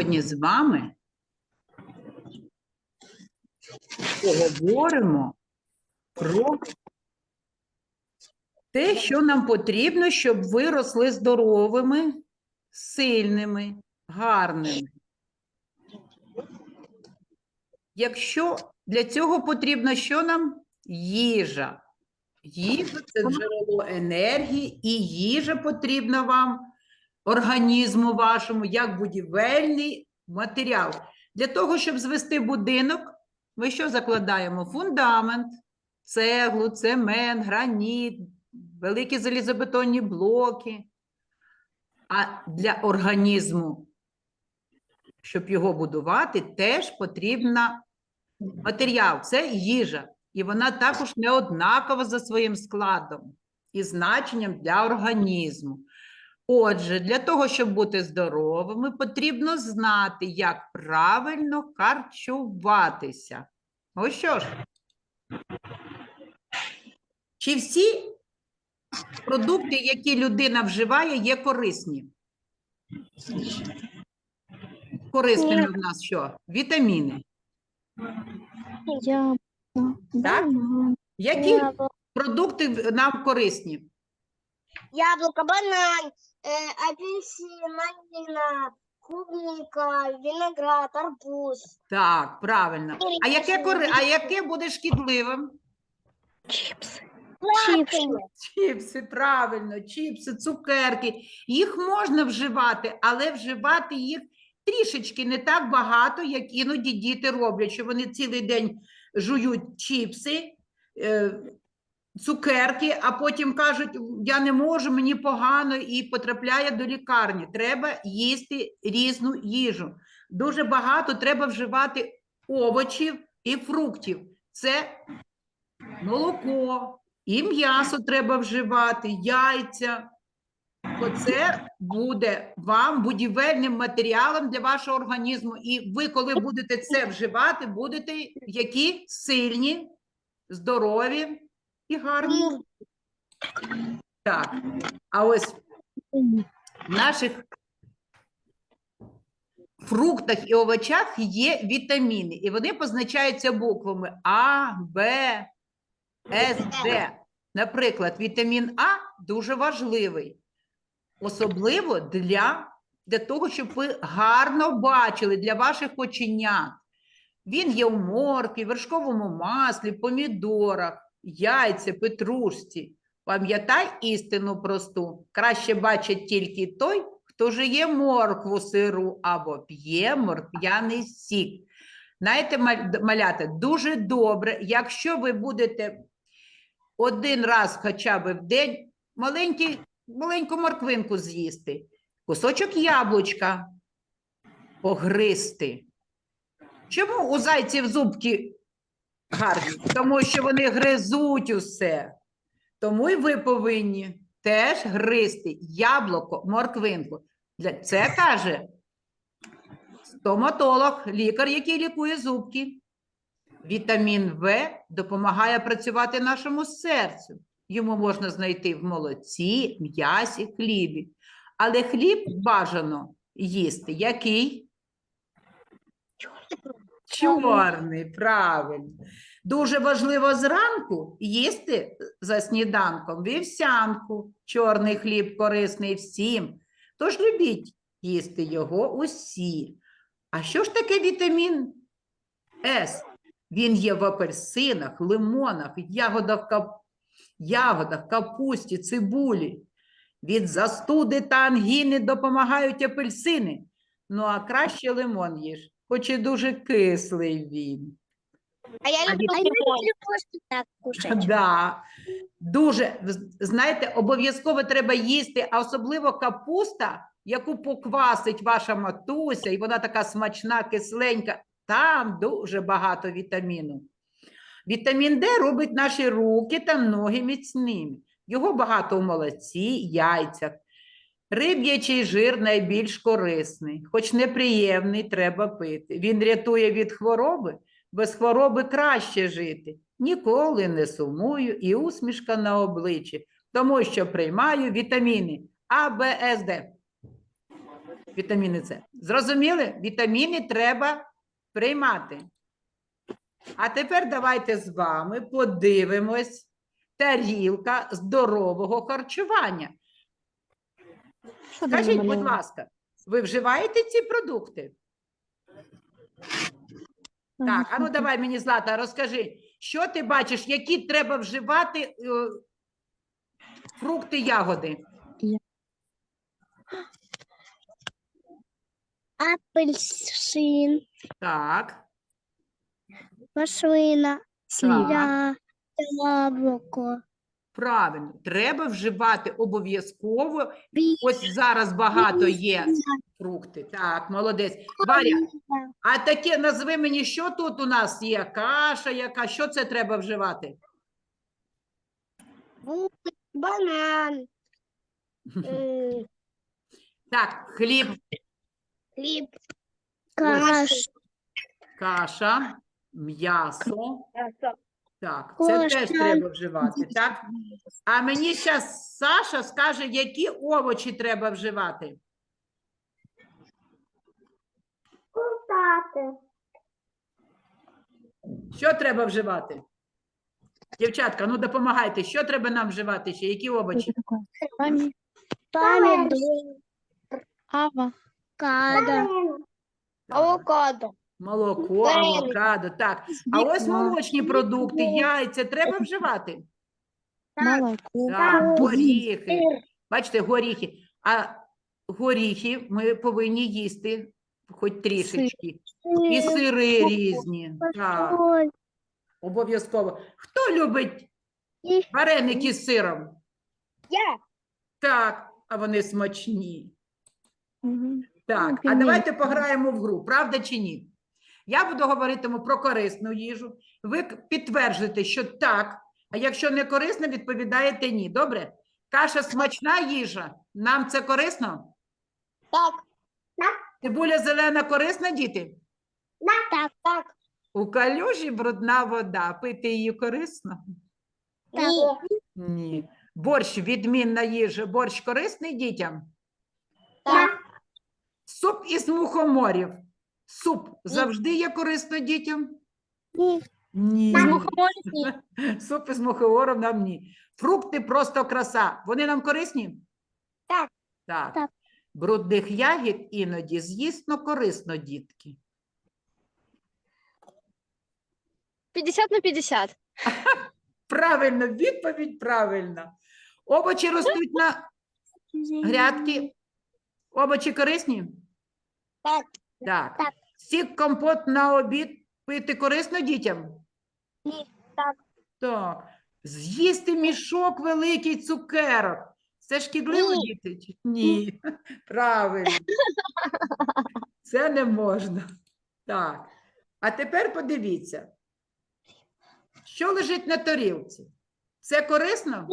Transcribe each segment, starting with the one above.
сьогодні з вами поговоримо про те, що нам потрібно, щоб ви росли здоровими, сильними, гарними. Якщо для цього потрібно, що нам? Їжа. Їжа це джерело енергії, і їжа потрібна вам, організму вашому, як будівельний матеріал. Для того, щоб звести будинок, ми що закладаємо? Фундамент, цеглу, цемент, граніт, великі залізобетонні блоки. А для організму, щоб його будувати, теж потрібна матеріал це їжа. І вона також не однакова за своїм складом і значенням для організму. Отже, для того, щоб бути здоровими, потрібно знати, як правильно харчуватися. Ось що ж. Чи всі продукти, які людина вживає, є корисні? Корисними в нас що? Вітаміни. Так? Які продукти нам корисні? яблоко, банан, апельсин, малина, клубника, виноград, арбуз. Так, правильно. А яке, кори... а яке буде шкідливим? Чипсы. Чіпси, правильно, чіпси, цукерки. Їх можна вживати, але вживати їх трішечки не так багато, як іноді діти роблять, що вони цілий день жують чіпси, е, цукерки, а потім кажуть, я не можу, мені погано і потрапляє до лікарні. Треба їсти різну їжу. Дуже багато треба вживати овочів і фруктів. Це молоко, і м'ясо треба вживати, яйця. Оце буде вам будівельним матеріалом для вашого організму. І ви, коли будете це вживати, будете які сильні, здорові і гарні. Так, а ось в наших фруктах і овочах є вітаміни, і вони позначаються буквами А, Б, С, Д. Наприклад, вітамін А дуже важливий, особливо для, для того, щоб ви гарно бачили для ваших оченят. Він є у моркві, вершковому маслі, помідорах, яйця, петрушці. Пам'ятай істину просту. Краще бачить тільки той, хто жує моркву сиру або п'є морквяний сік. Знаєте, малята, дуже добре, якщо ви будете один раз хоча б в день маленьку морквинку з'їсти, кусочок яблучка погризти. Чому у зайців зубки гарні? Тому що вони гризуть усе. Тому і ви повинні теж гризти яблуко, морквинку. Це каже стоматолог, лікар, який лікує зубки. Вітамін В допомагає працювати нашому серцю. Йому можна знайти в молоці, м'ясі, хлібі. Але хліб бажано їсти. Який? Чорний, правильно. Дуже важливо зранку їсти за сніданком вівсянку. Чорний хліб корисний всім. Тож любіть їсти його усі. А що ж таке вітамін С? Він є в апельсинах, лимонах, ягодах, кап... ягодах, капусті, цибулі. Від застуди та ангіни допомагають апельсини. Ну, а краще лимон їж, хоч і дуже кислий він. А я люблю, так кушать. Да. Дуже, знаєте, обов'язково треба їсти, а особливо капуста, яку поквасить ваша матуся, і вона така смачна, кисленька. Там дуже багато вітаміну. Вітамін Д робить наші руки та ноги міцними. Його багато у молоці, яйцях. Риб'ячий жир найбільш корисний, хоч неприємний, треба пити. Він рятує від хвороби, без хвороби краще жити. Ніколи не сумую і усмішка на обличчі, тому що приймаю вітаміни А, Б, С, Д. Вітаміни С. Зрозуміли? Вітаміни треба приймати. А тепер давайте з вами подивимось тарілка здорового харчування. Скажіть, будь ласка, ви вживаєте ці продукти? Так, а ну давай мені, Злата, розкажи, що ти бачиш, які треба вживати е, фрукти, ягоди? Апельсин, Так, Слива. я, яблуко, правильно, треба вживати обов'язково. Ось зараз багато є фрукти. Так, молодець. Варя, а таке назви мені, що тут у нас є? Каша яка? Що це треба вживати? банан, Так, хліб, хліб, каша, каша, м'ясо. Так, це теж треба вживати, так? А мені зараз Саша скаже, які овочі треба вживати. Що треба вживати? Дівчатка, ну допомагайте, що треба нам вживати ще? Які овочі? Помі- помидор, Ава. авокадо, авокадо, Молоко, авокадо, так. А ось молочні продукти, яйця треба вживати. Молоко. Так, Так. горіхи. Бачите, горіхи. А горіхи ми повинні їсти хоч трішечки. І сири різні. Так, обов'язково. Хто любить вареники з сиром? я, Так, а вони смачні. Так, а давайте пограємо в гру, правда чи ні? Я буду говоритиму про корисну їжу. Ви підтверджуєте, що так, а якщо не корисно, відповідаєте ні. Добре? Каша смачна їжа. Нам це корисно? так, Цибуля зелена корисна, діти? так, так, У калюжі брудна вода. Пити її корисно? так, Ні. Борщ відмінна їжа. Борщ корисний дітям? так, Суп із мухоморів. Суп завжди є корисно дітям? ні, Ні. Суп із мухомором нам ні. Фрукти просто краса. Вони нам корисні? Так. Так. Так. Брудних ягід іноді з'їсно корисно, дітки. 50 на 50. Правильно, відповідь правильна. Овочі ростуть на грядки. Овочі корисні? Так. Так. Так. Сік компот на обід пити корисно дітям? Ні, так. Так. З'їсти мішок великий цукерок. Це шкідливо, Ні. діти? чи- Ні. Правильно. Це не можна. Так. А тепер подивіться, що лежить на тарілці? Це корисно?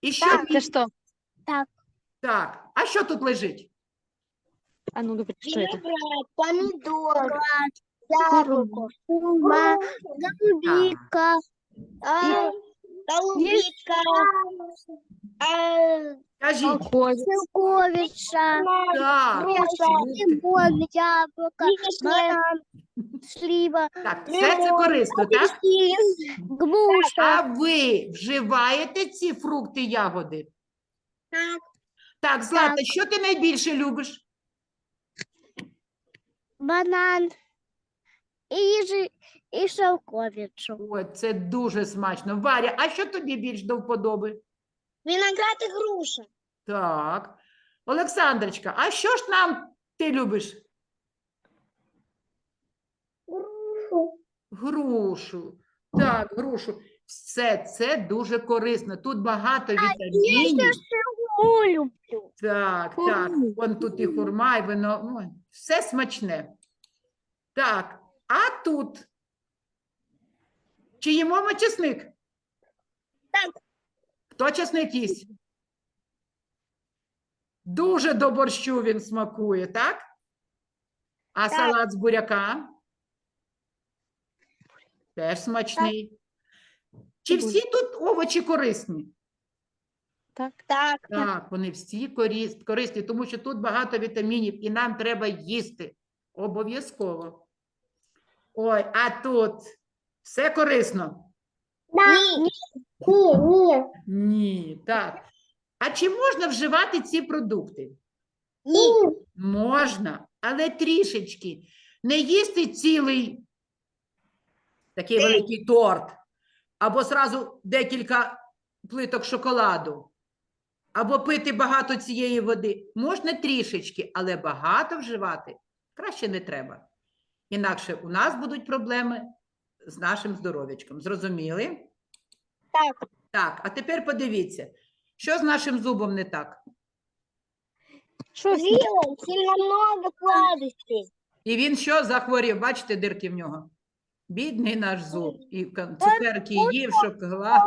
І що? Так. Це ній- що? Так. А що тут лежить? А ну, добре, що це? Виноград, яблоко, Курма. голубика, а, голубика, а, Кажіть. Так. Вишня. банан, слива, Так, все це корисно, так? А ви вживаєте ці фрукти, ягоди? Так. Так, Злата, що ти найбільше любиш? Банан і, жи- і шелковицю. Ой, це дуже смачно. Варя, а що тобі більш до вподоби? Виноград і груша. Так. Олександрочка, а що ж нам ти любиш? Грушу. Грушу. Так, грушу. Все це дуже корисно. Тут багато вітамінів. люблю. Так, так. Вон тут і хурма, і вино. Ой, все смачне. Так, а тут? Чи їмо ми чесник? Так. Хто чесник їсть? Дуже до борщу він смакує, так? А Так. салат з буряка? Теж смачний. Чи всі тут овочі корисні? Так. Так. Так, вони всі корис- корисні, тому що тут багато вітамінів, і нам треба їсти. Обов'язково. Ой, а тут все корисно? Ні. Ні, ні. Ні, так. А чи можна вживати ці продукти? Ні. Можна, але трішечки. Не їсти цілий такий великий торт, або зразу декілька плиток шоколаду, або пити багато цієї води. Можна трішечки, але багато вживати краще не треба. Інакше у нас будуть проблеми з нашим здоров'ячком. Зрозуміли? Так. Так, а тепер подивіться, що з нашим зубом не так? Що? Вилом сильно много. І він що захворів? Бачите, дирки в нього? Бідний наш зуб. І цукерки їв, шоколад.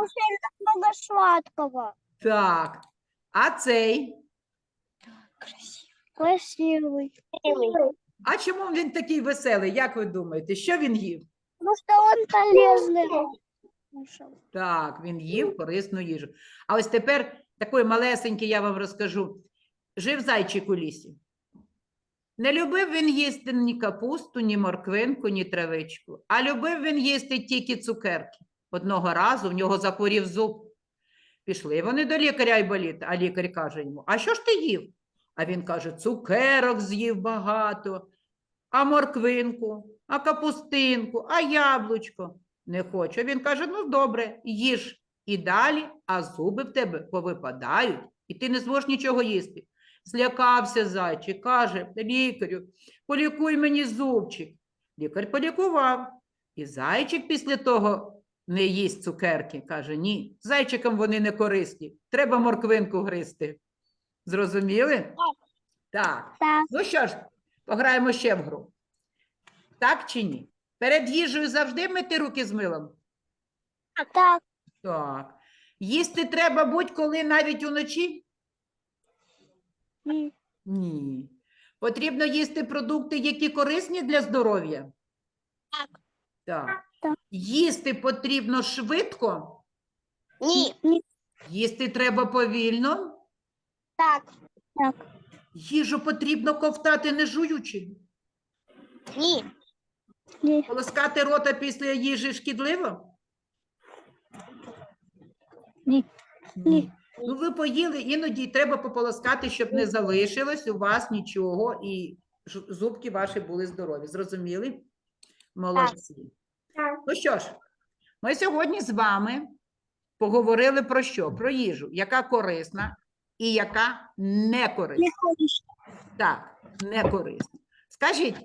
Много сладкого. Так. А цей? Красивый. А чому він такий веселий? Як ви думаєте? Що він їв? Потому что он полезный. Кушал. Так, він їв корисну їжу. А ось тепер такий малесенький я вам розкажу. Жив зайчик у лісі. Не любив він їсти ні капусту, ні морквинку, ні травичку, а любив він їсти тільки цукерки. Одного разу в нього захворів зуб. Пішли вони до лікаря й боліти, а лікар каже йому: А що ж ти їв? А він каже: цукерок з'їв багато, а морквинку, а капустинку, а яблучко. Не хочу. Він каже: ну добре, їж і далі, а зуби в тебе повипадають, і ти не зможеш нічого їсти. Злякався зайчик, каже лікарю, полікуй мені зубчик. Лікар полікував. І зайчик після того не їсть цукерки. Каже, ні, зайчикам вони не корисні. Треба морквинку гризти. Зрозуміли? Так. Так. Ну що ж, пограємо ще в гру. Так чи ні? Перед їжею завжди мити руки з милом? Так. Так. Їсти треба будь-коли навіть уночі? Ні. Ні. Потрібно їсти продукти, які корисні для здоров'я? Так. Так. Так. Їсти потрібно швидко, Ні. Ні. їсти треба повільно, Так. Так. їжу потрібно ковтати не жуючи. Ні. Ні. Полоскати рота після їжі шкідливо? Ні. Ні. Ну, ви поїли, іноді треба пополоскати, щоб не залишилось у вас нічого, і ж- зубки ваші були здорові. Зрозуміли? Молодці. Ну що ж, ми сьогодні з вами поговорили про що? Про їжу, яка корисна і яка не корисна. Так, не корисна. Скажіть,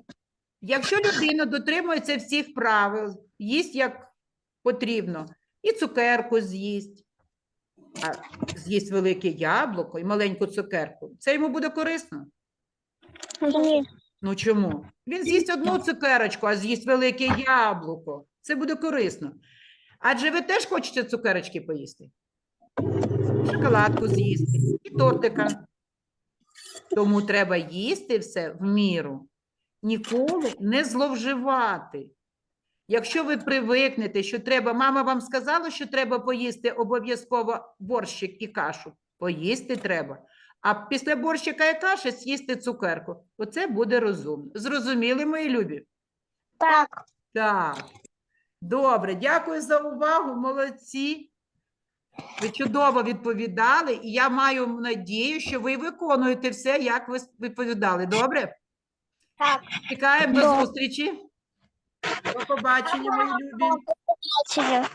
якщо людина дотримується всіх правил, їсть як потрібно, і цукерку з'їсть, а з'їсть велике яблуко і маленьку цукерку, це йому буде корисно? Ні. Ну чому? Він з'їсть одну цукерочку, а з'їсть велике яблуко. Це буде корисно. Адже ви теж хочете цукерочки поїсти? Шоколадку з'їсти і тортика. Тому треба їсти все в міру. Ніколи не зловживати. Якщо ви привикнете, що треба, мама вам сказала, що треба поїсти обов'язково борщик і кашу. Поїсти треба. А після борщика і каші з'їсти цукерку. Оце буде розумно. Зрозуміли, мої любі? Так. Так. Добре, дякую за увагу. Молодці. Ви чудово відповідали, і я маю надію, що ви виконуєте все, як ви відповідали. Добре? Так. Чекаємо до зустрічі. До побачення, мої любі. Бачення.